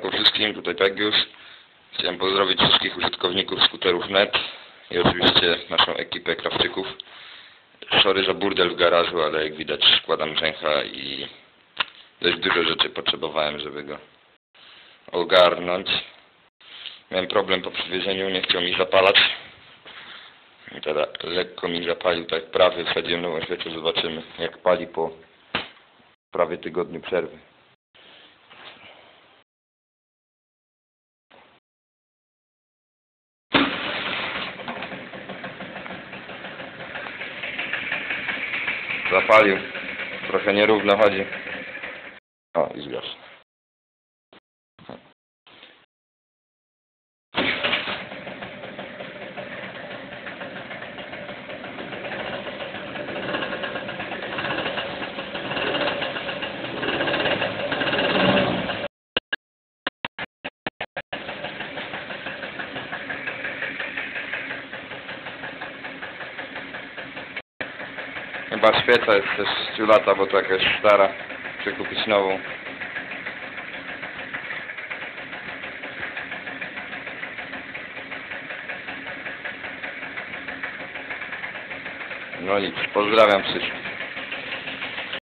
siemanko wszystkim, tutaj Pegius. Chciałem pozdrowić wszystkich użytkowników skuterów net i oczywiście naszą ekipę krawczyków. Sorry za burdel w garażu, ale jak widać składam rzęcha i dość dużo rzeczy potrzebowałem, żeby go ogarnąć. Miałem problem po przywiezieniu, nie chciał mi zapalać. I teraz lekko mi zapalił, tak prawie wsadziłem nową świecę, zobaczymy jak pali po prawie tygodniu przerwy. Zapalił. Trochę nierówno chodzi. O, i zgasł. Chyba świeca jest też z 3 lata, bo to jakaś stara. Chcę kupić nową. No nic, pozdrawiam wszystkich.